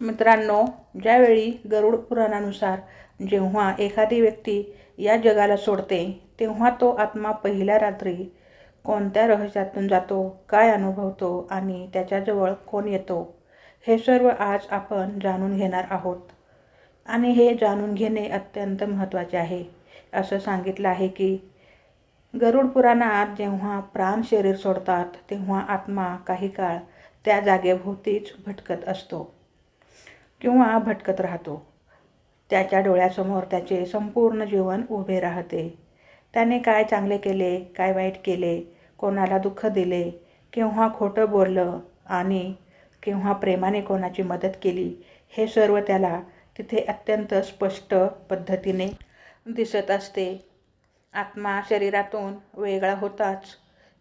मित्रांनो ज्यावेळी गरुड पुराणानुसार जेव्हा एखादी व्यक्ती या जगाला सोडते तेव्हा तो आत्मा पहिल्या रात्री कोणत्या रहस्यातून जातो काय अनुभवतो आणि त्याच्याजवळ कोण येतो हे सर्व आज आपण जाणून घेणार आहोत. आणि हे जाणून घेणे अत्यंत महत्त्वाचे आहे. असं सांगितलं आहे की गरुड पुराणात जेव्हा प्राण शरीर सोडतात तेव्हा आत्मा काही काळ त्या जागेभोवतीच भटकत असतो. किंवा भटकत राहतो. त्याच्या डोळ्यासमोर त्याचे संपूर्ण जीवन उभे राहते. त्याने काय चांगले केले काय वाईट केले कोणाला दुःख दिले केव्हा खोटं बोललं आणि केव्हा प्रेमाने कोणाची मदत केली हे सर्व त्याला तिथे अत्यंत स्पष्ट पद्धतीने दिसत असते. आत्मा शरीरातून वेगळा होताच.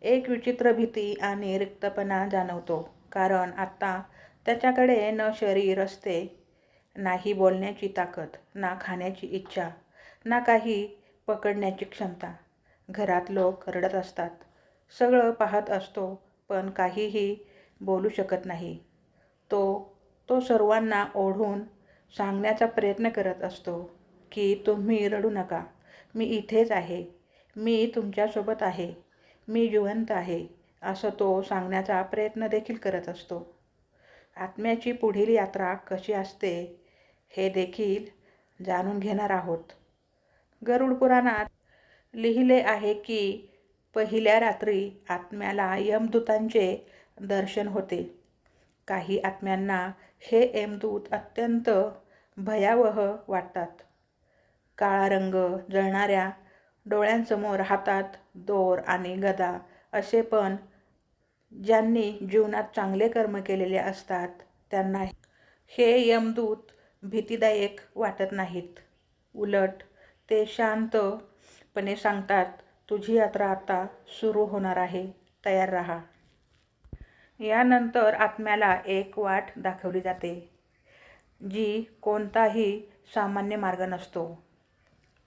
एक विचित्र भीती आणि रिक्तपणा जाणवतो. कारण आत्ता त्याच्याकडे न शरीर असते नाही बोलण्याची ताकद ना खाण्याची इच्छा ना काही पकडण्याची क्षमता. घरात लोक रडत असतात. सगळं पाहत असतो पण काहीही बोलू शकत नाही. तो तो सर्वांना ओढून सांगण्याचा प्रयत्न करत असतो की तुम्ही रडू नका. मी इथेच आहे. मी तुमच्यासोबत आहे. मी जिवंत आहे. असं तो सांगण्याचा प्रयत्न देखील करत असतो. आत्म्याची पुढील यात्रा कशी असते हे देखील जाणून घेणार आहोत. गरुड पुराणात लिहिले आहे की पहिल्या रात्री आत्म्याला यमदूतांचे दर्शन होते. काही आत्म्यांना हे यमदूत अत्यंत भयावह वाटतात. काळा रंग जळणाऱ्या डोळ्यांसमोर हातात दोर आणि गदा असे पण ज्यांनी जीवनात चांगले कर्म केलेले असतात त्यांना हे यमदूत भीतीदायक वाटत नाहीत. उलट ते शांतपणे सांगतात तुझी यात्रा आता सुरू होणार आहे. तयार राहा. यानंतर आत्म्याला एक वाट दाखवली जाते जी कोणताही सामान्य मार्ग नसतो.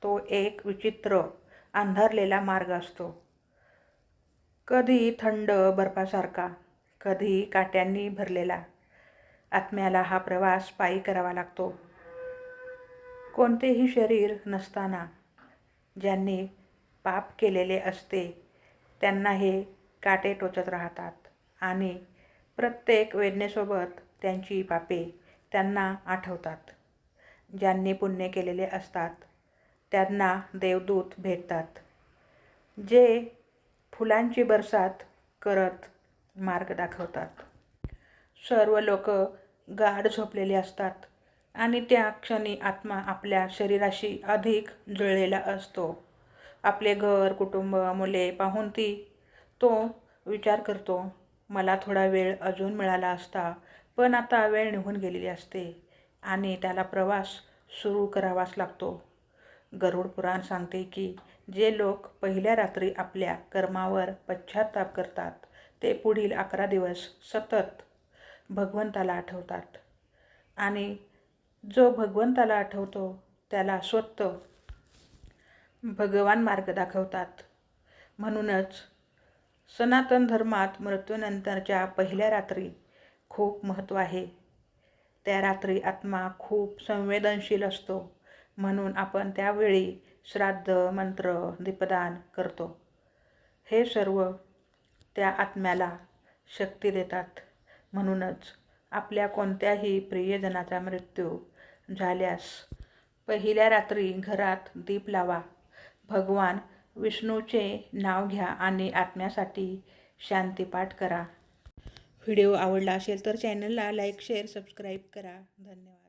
तो एक विचित्र अंधारलेला मार्ग असतो. कधी थंड बर्फासारखा कधी काट्यांनी भरलेला. आत्म्याला हा प्रवास पायी करावा लागतो. कोणतेही शरीर नसताना ज्यांनी पाप केलेले असते त्यांना हे काटे टोचत राहतात. आणि प्रत्येक वेदनेसोबत त्यांची पापे त्यांना आठवतात. ज्यांनी पुण्य केलेले असतात त्यांना देवदूत भेटतात. जे फुलांची बरसात करत मार्ग दाखवतात. सर्व लोक गाढ झोपलेले असतात आणि त्या क्षणी आत्मा आपल्या शरीराशी अधिक जुळलेला असतो. आपले घर कुटुंब मुले पाहून ती तो विचार करतो मला थोडा वेळ अजून मिळाला असता पण आता वेळ निघून गेलेली असते आणि त्याला प्रवास सुरू करावाच लागतो. गरुड पुराण सांगते की जे लोक पहिल्या रात्री आपल्या कर्मावर पश्चाताप करतात ते पुढील अकरा दिवस सतत भगवंताला आठवतात. आणि जो भगवंताला आठवतो त्याला स्वतः भगवान मार्ग दाखवतात. म्हणूनच सनातन धर्मात मृत्यूनंतरच्या पहिल्या रात्री खूप महत्त्व आहे. त्या रात्री आत्मा खूप संवेदनशील असतो. म्हणून आपण त्यावेळी श्राद्ध मंत्र दीपदान करतो. हे सर्व त्या आत्म्याला शक्ती देतात. म्हणूनच आपल्या कोणत्याही प्रियजनाचा मृत्यू झाल्यास पहिल्या रात्री घरात दीप लावा. भगवान विष्णूचे नाव घ्या आणि आत्म्यासाठी शांतीपाठ करा. व्हिडिओ आवडला असेल तर चॅनलला लाईक शेअर सबस्क्राईब करा. धन्यवाद.